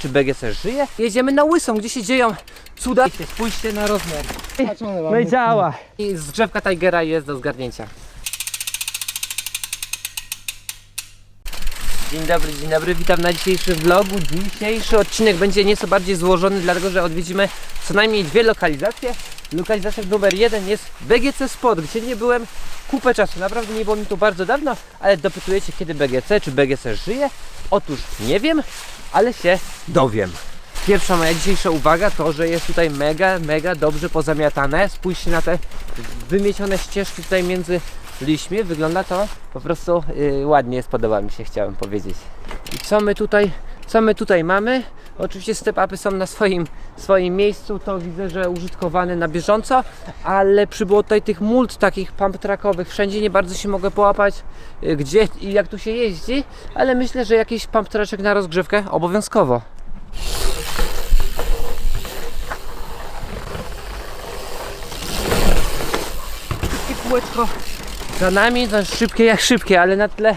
Czy BGC żyje? Jedziemy na Łysą, gdzie się dzieją cuda. Spójrzcie na rozmiar. No i działa. I zgrzewka Tigera jest do zgarnięcia. Dzień dobry, dzień dobry, witam na dzisiejszym vlogu. Dzisiejszy odcinek będzie nieco bardziej złożony, dlatego że odwiedzimy co najmniej dwie lokalizacje. Lokalizacja numer jeden jest BGC Spot, gdzie nie byłem kupę czasu. Naprawdę nie było mi tu bardzo dawno, ale dopytujecie kiedy BGC, czy BGC żyje? Otóż nie wiem, ale się dowiem. Pierwsza moja dzisiejsza uwaga to, że jest tutaj mega, mega dobrze pozamiatane. Spójrzcie na te wymiecione ścieżki tutaj między liśćmi. Wygląda to po prostu yy, ładnie, spodoba mi się, chciałem powiedzieć. I co my tutaj, co my tutaj mamy? Oczywiście step-upy są na swoim, swoim miejscu, to widzę, że użytkowane na bieżąco, ale przybyło tutaj tych mult takich pump trackowych, wszędzie nie bardzo się mogę połapać, yy, gdzie i jak tu się jeździ, ale myślę, że jakiś pump traczek na rozgrzewkę obowiązkowo. Kółeczko za nami, to szybkie jak szybkie, ale na tyle,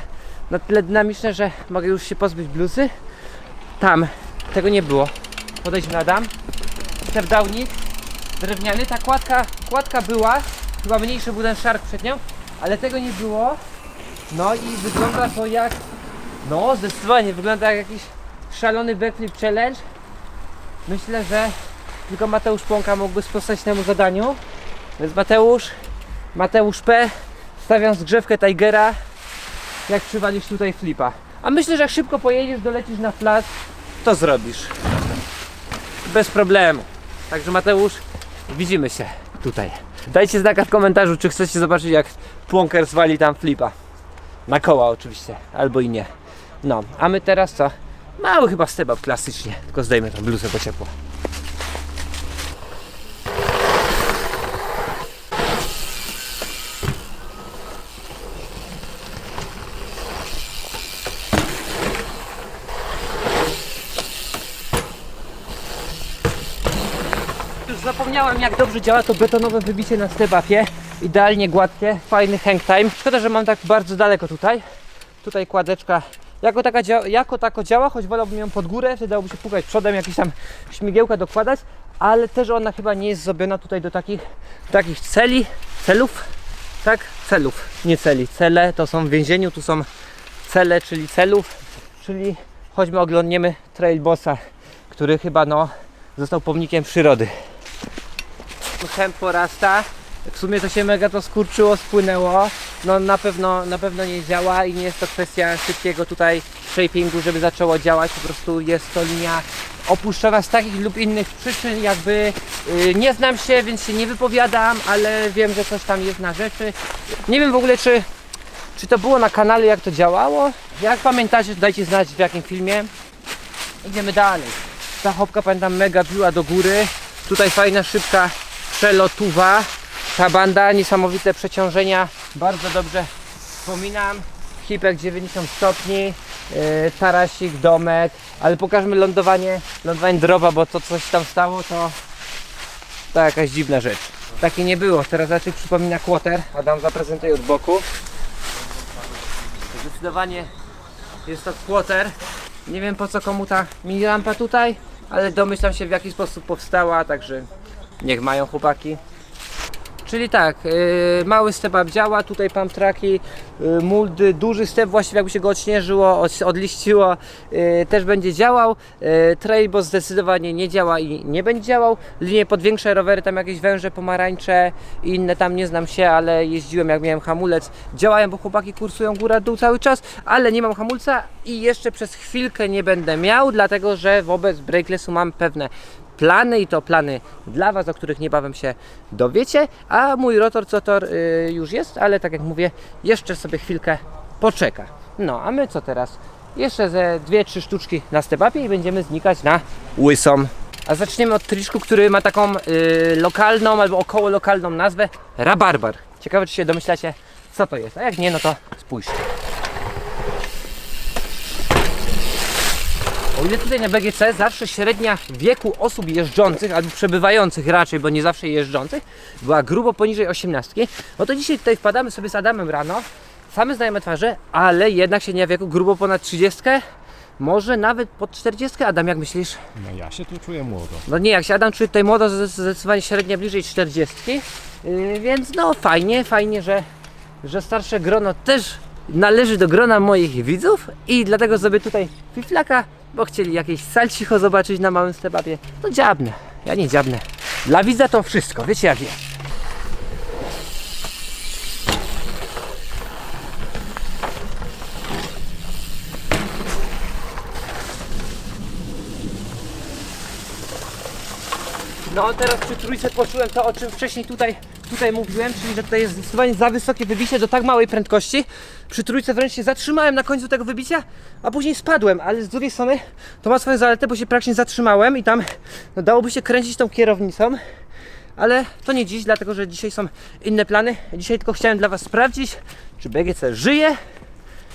na tyle dynamiczne, że mogę już się pozbyć bluzy. Tam tego nie było. Podejdźmy na dam. Step downik drewniany. Ta kładka, kładka była, chyba mniejszy był ten szark przed nią, ale tego nie było. No i wygląda to jak, no zdecydowanie wygląda jak jakiś szalony backflip challenge. Myślę, że tylko Mateusz Płonka mógłby sprostać temu zadaniu. Więc Mateusz, Mateusz P. Stawiam zgrzewkę Tigera, jak przywalisz tutaj flipa. A myślę, że jak szybko pojedziesz, dolecisz na plac, to zrobisz. Bez problemu. Także Mateusz, widzimy się tutaj. Dajcie znaka w komentarzu, czy chcecie zobaczyć, jak Płonker zwali tam flipa. Na koła oczywiście, albo i nie. No, a my teraz co? Mały chyba step up klasycznie, tylko zdejmę tą bluzę, bo ciepło. Już jak dobrze działa to betonowe wybicie na stebapie. Idealnie gładkie, fajny hang time. Szkoda, że mam tak bardzo daleko tutaj. Tutaj kładeczka jako, taka dzia- jako tako działa, choć wolałbym ją pod górę, wtedy dałoby się pukać przodem, jakieś tam śmigiełka dokładać, ale też ona chyba nie jest zrobiona tutaj do takich, takich celi, celów, tak? Celów, nie celi. Cele to są w więzieniu, tu są cele, czyli celów, czyli choćby oglądniemy Trail Bossa, który chyba no został pomnikiem przyrody. Tempo rasta. W sumie to się mega to skurczyło, spłynęło. No na pewno, na pewno nie działa i nie jest to kwestia szybkiego tutaj shapingu, żeby zaczęło działać. Po prostu jest to linia opuszczona z takich lub innych przyczyn, jakby yy, nie znam się, więc się nie wypowiadam, ale wiem, że coś tam jest na rzeczy. Nie wiem w ogóle, czy, czy to było na kanale, jak to działało. Jak pamiętacie, dajcie znać w jakim filmie. Idziemy dalej. Ta hopka pamiętam mega biła do góry. Tutaj fajna, szybka przelotuwa. Ta banda, niesamowite przeciążenia. Bardzo dobrze wspominam. Hipek 90 stopni. Yy, tarasik, domek. Ale pokażmy lądowanie, lądowanie droba, bo to coś tam stało, to to jakaś dziwna rzecz. Takie nie było. Teraz raczej przypomina quarter. Adam zaprezentuje od boku. Zdecydowanie jest to quarter. Nie wiem po co komu ta mini lampa tutaj, ale domyślam się w jaki sposób powstała, także niech mają chłopaki. Czyli tak, yy, mały step up działa, tutaj pump tracki, yy, muldy, duży step właściwie jakby się go odśnieżyło, od, odliściło, yy, też będzie działał. Yy, Trailboss zdecydowanie nie działa i nie będzie działał. Linie pod większe rowery, tam jakieś węże pomarańcze i inne tam nie znam się, ale jeździłem jak miałem hamulec. Działają, bo chłopaki kursują góra-dół cały czas, ale nie mam hamulca i jeszcze przez chwilkę nie będę miał, dlatego że wobec brakelessu mam pewne plany i to plany dla Was, o których niebawem się dowiecie, a mój rotor cotor y, już jest, ale tak jak mówię, jeszcze sobie chwilkę poczeka. No, a my co teraz? Jeszcze ze dwie, trzy sztuczki na stepapie i będziemy znikać na łysą. A zaczniemy od triczku, który ma taką y, lokalną albo około lokalną nazwę Rabarbar. Ciekawe, czy się domyślacie, co to jest. A jak nie, no to spójrzcie. O ile tutaj na BGC zawsze średnia wieku osób jeżdżących, albo przebywających raczej, bo nie zawsze jeżdżących, była grubo poniżej 18, no to dzisiaj tutaj wpadamy sobie z Adamem rano, same znajome twarze, ale jednak średnia wieku grubo ponad 30, może nawet pod 40, Adam, jak myślisz? No ja się tu czuję młodo. No nie, jak się Adam czuje tutaj młodo, zde- zdecydowanie średnio bliżej 40, yy, więc no fajnie, fajnie, że, że starsze grono też należy do grona moich widzów i dlatego sobie tutaj fiflaka, bo chcieli jakieś salcicho zobaczyć na małym stebabie, to dziabnę, ja nie dziabnę. Dla widza to wszystko, wiecie jak jest. No teraz przy trójce poczułem to, o czym wcześniej tutaj, tutaj mówiłem, czyli że tutaj jest zdecydowanie za wysokie wybicie do tak małej prędkości. Przy trójce wręcz się zatrzymałem na końcu tego wybicia, a później spadłem, ale z drugiej strony to ma swoją zaletę, bo się praktycznie zatrzymałem i tam no, dałoby się kręcić tą kierownicą. Ale to nie dziś, dlatego że dzisiaj są inne plany. Dzisiaj tylko chciałem dla Was sprawdzić, czy BGC żyje.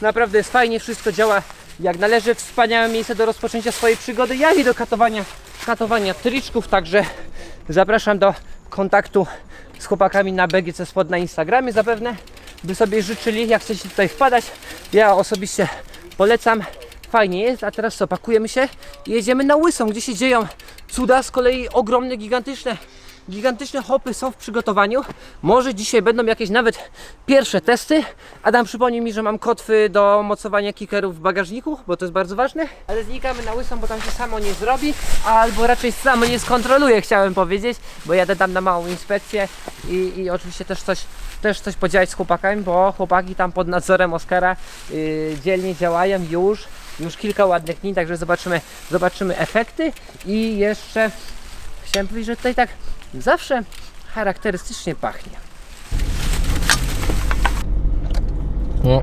Naprawdę jest fajnie, wszystko działa jak należy. Wspaniałe miejsce do rozpoczęcia swojej przygody, jak i do katowania, katowania triczków. Także zapraszam do kontaktu z chłopakami na BGC Spod na Instagramie zapewne, by sobie życzyli, jak chcecie tutaj wpadać. Ja osobiście polecam. Fajnie jest, a teraz co, pakujemy się i jedziemy na Łysą, gdzie się dzieją cuda, z kolei ogromne, gigantyczne Gigantyczne hopy są w przygotowaniu. Może dzisiaj będą jakieś nawet pierwsze testy. Adam przypomniał mi, że mam kotwy do mocowania kickerów w bagażniku, bo to jest bardzo ważne. Ale znikamy na łysą, bo tam się samo nie zrobi, albo raczej samo nie skontroluje, chciałem powiedzieć, bo jadę tam na małą inspekcję i, i oczywiście też coś, też coś podziałać z chłopakami, bo chłopaki tam pod nadzorem Oskara yy, dzielnie działają już. Już kilka ładnych dni, także zobaczymy, zobaczymy efekty i jeszcze chciałem powiedzieć, że tutaj tak zawsze charakterystycznie pachnie. No,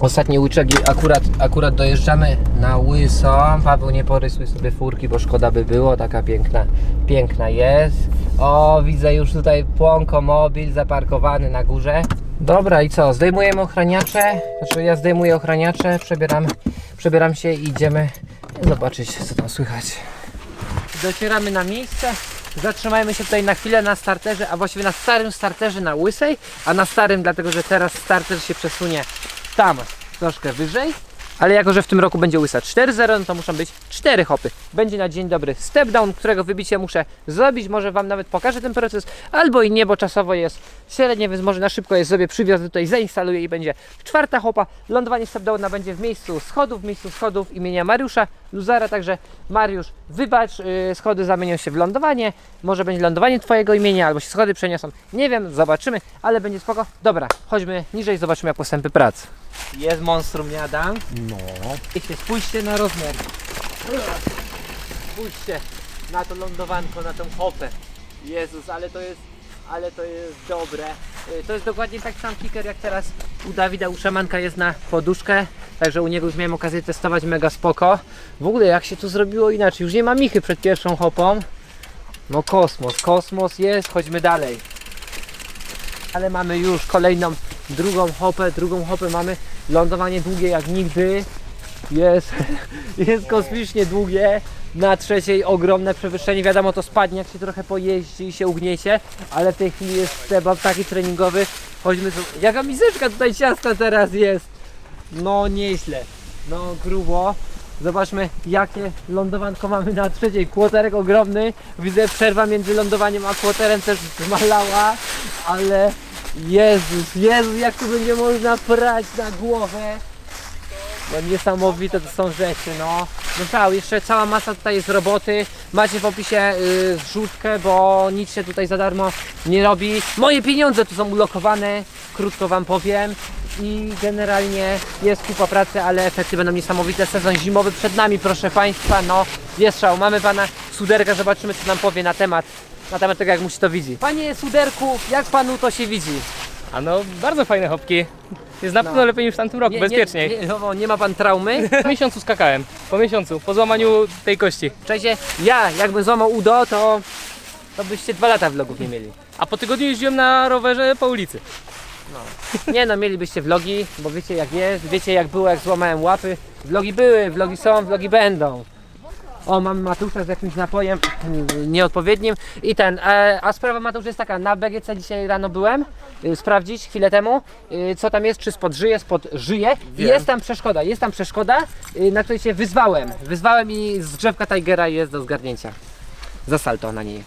ostatni łyczek i akurat, akurat dojeżdżamy na łyso. Paweł nie porysuj sobie furki, bo szkoda by było, taka piękna, piękna jest. O, widzę już tutaj Płonko Mobil zaparkowany na górze. Dobra i co, zdejmujemy ochraniacze, znaczy ja zdejmuję ochraniacze, przebieram, przebieram się i idziemy zobaczyć co tam słychać. Docieramy na miejsce. Zatrzymajmy się tutaj na chwilę na starterze, a właściwie na starym starterze na łysej, a na starym dlatego, że teraz starter się przesunie tam troszkę wyżej. Ale jako, że w tym roku będzie łysa 4.0, no to muszą być 4 hopy. Będzie na dzień dobry step down, którego wybicie muszę zrobić. Może Wam nawet pokażę ten proces, albo i nie, bo czasowo jest średnie, więc może na szybko je sobie przywiozę tutaj, zainstaluję i będzie czwarta hopa. Lądowanie step downa będzie w miejscu schodów, w miejscu schodów imienia Mariusza Luzara, także Mariusz, wybacz, yy, schody zamienią się w lądowanie. Może będzie lądowanie Twojego imienia, albo się schody przeniosą. Nie wiem, zobaczymy, ale będzie spoko. Dobra, chodźmy niżej, zobaczymy jak postępy prac. Jest monstrum, Adam? No. Spójrzcie, spójrzcie na rozmiar. Spójrzcie na to lądowanko, na tą hopę. Jezus, ale to jest, ale to jest dobre. Y, To jest dokładnie tak sam kicker jak teraz u Dawida, u Szamanka jest na poduszkę. Także u niego już miałem okazję testować mega spoko. W ogóle jak się tu zrobiło inaczej, już nie ma michy przed pierwszą hopą. No kosmos, kosmos jest, chodźmy dalej. Ale mamy już kolejną, drugą hopę, drugą hopę mamy. Lądowanie długie jak nigdy. Jest, jest kosmicznie długie. Na trzeciej ogromne przewyższenie. Wiadomo, to spadnie jak się trochę pojeździ i się ugniecie. Ale w tej chwili jest temat taki treningowy. Chodźmy tu. Jaka miseczka tutaj ciasta teraz jest. No nieźle. No grubo. Zobaczmy jakie lądowanko mamy na trzeciej. Kłoterek ogromny. Widzę przerwa między lądowaniem a kłoterem też zmalała. Ale Jezus, Jezus, jak tu będzie można prać na głowę. No niesamowite to są rzeczy, no. No tak, jeszcze cała masa tutaj jest roboty. Macie w opisie y, zrzutkę, bo nic się tutaj za darmo nie robi. Moje pieniądze tu są ulokowane, krótko wam powiem. I generalnie jest kupa pracy, ale efekty będą niesamowite. Sezon zimowy przed nami, proszę Państwa. No, jest szał. Mamy Pana Suderka, zobaczymy co nam powie na temat, na temat tego jak mu się to widzi. Panie Suderku, jak Panu to się widzi? A no, bardzo fajne hopki. Jest na pewno No. lepiej niż w tamtym roku, Nie, bezpieczniej. Nie, nie, no, nie ma Pan traumy? Po miesiącu skakałem. Po miesiącu, po złamaniu tej kości. Cześć, ja jakbym złamał udo, to, to byście dwa lata vlogów nie mieli. A po tygodniu jeździłem na rowerze po ulicy. Nie no, mielibyście vlogi, bo wiecie jak jest, wiecie jak było jak złamałem łapy. Vlogi były, vlogi są, vlogi będą. O, mamy Matusza z jakimś napojem mm, nieodpowiednim. I ten, e, a sprawa Mateusz jest taka, na BGC dzisiaj rano byłem, y, sprawdzić chwilę temu, y, co tam jest, czy spod żyje, spod żyje. I Jest tam przeszkoda, jest tam przeszkoda, y, na której się wyzwałem. Wyzwałem i z drzewka Tigera jest do zgarnięcia. Za salto na niej.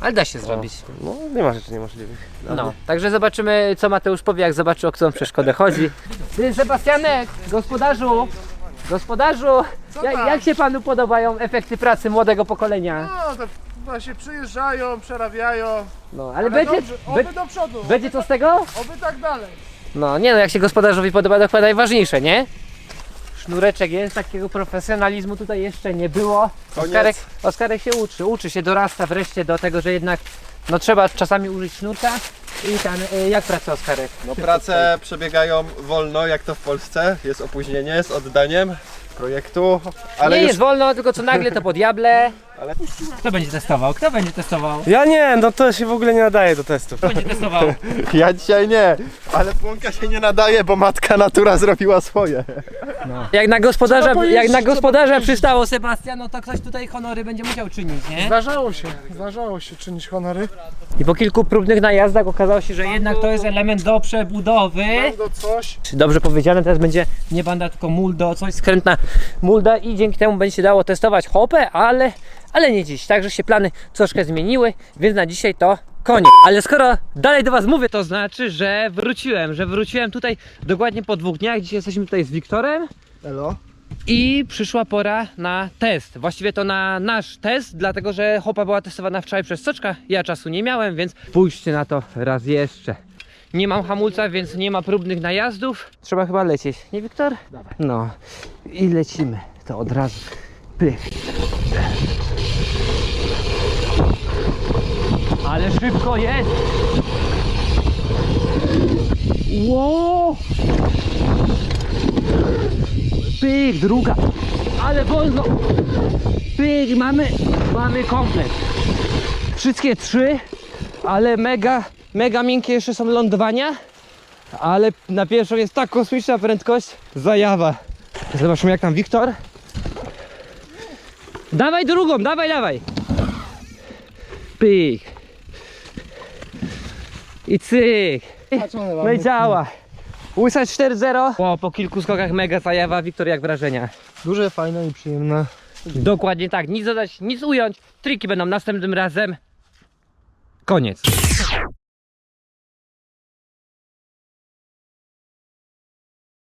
Ale da się zrobić. No, nie ma rzeczy niemożliwych. No, także zobaczymy, co Mateusz powie, jak zobaczy, o którą przeszkodę chodzi. Ty, Sebastianek, gospodarzu, gospodarzu, jak, tam? jak się panu podobają efekty pracy młodego pokolenia? No, to właśnie przyjeżdżają, przerabiają. No, ale Ale będzie, dobrze, be, oby do przodu, będzie co z tego? oby tak dalej. No, nie no, jak się gospodarzowi podoba, to chyba najważniejsze, nie? Sznureczek jest, takiego profesjonalizmu tutaj jeszcze nie było. Oskarek, Oskarek się uczy, uczy się, dorasta wreszcie do tego, że jednak no trzeba czasami użyć sznurka. I ten, y, jak pracuje Oskarek? No prace przebiegają wolno, jak to w Polsce. Jest opóźnienie z oddaniem projektu, ale nie już jest wolno, tylko co nagle to po diable. Ale- Kto będzie testował? Kto będzie testował? Ja nie, no to się w ogóle nie nadaje do testów. Kto będzie testował? ja dzisiaj nie. Ale płonka się nie nadaje, bo matka natura zrobiła swoje. Jak na gospodarza, jak na gospodarza przystało Sebastian, no to ktoś tutaj honory będzie musiał czynić, nie? Zdarzało się, zdarzało się czynić honory. I po kilku próbnych najazdach okazało się, że jednak to jest element do przebudowy. Do coś. Czy dobrze powiedziane, teraz będzie nie banda, tylko muldo, coś skrętna mulda i dzięki temu będzie się dało testować hopę, ale, ale nie dziś. Także się plany troszkę zmieniły, więc na dzisiaj to koniec. Ale skoro dalej do Was mówię, to znaczy, że wróciłem, że wróciłem tutaj dokładnie po dwóch dniach. Dzisiaj jesteśmy tutaj z Wiktorem. Elo. I przyszła pora na test. Właściwie to na nasz test, dlatego że hopa była testowana wczoraj przez Soczka. Ja czasu nie miałem, więc pójście na to raz jeszcze. Nie mam hamulca, więc nie ma próbnych najazdów. Trzeba chyba lecieć, nie Wiktor? No i lecimy. To od razu. Pych. Ale szybko jest! Wow! Pyk, druga. Ale wolno. Pyk, mamy, mamy komplet. Wszystkie trzy, ale mega, mega miękkie jeszcze są lądowania. Ale na pierwszą jest tak kosmiczna prędkość, zajawa. Zobaczymy jak tam Wiktor. Dawaj drugą, dawaj, dawaj. Pyk. I cyk. No i działa. Łysa 4-0. O, po kilku skokach mega zajawa. Wiktor, jak wrażenia? Duże, fajne i przyjemne. Dokładnie tak. Nic dodać, nic ująć. Triki będą następnym razem. Koniec.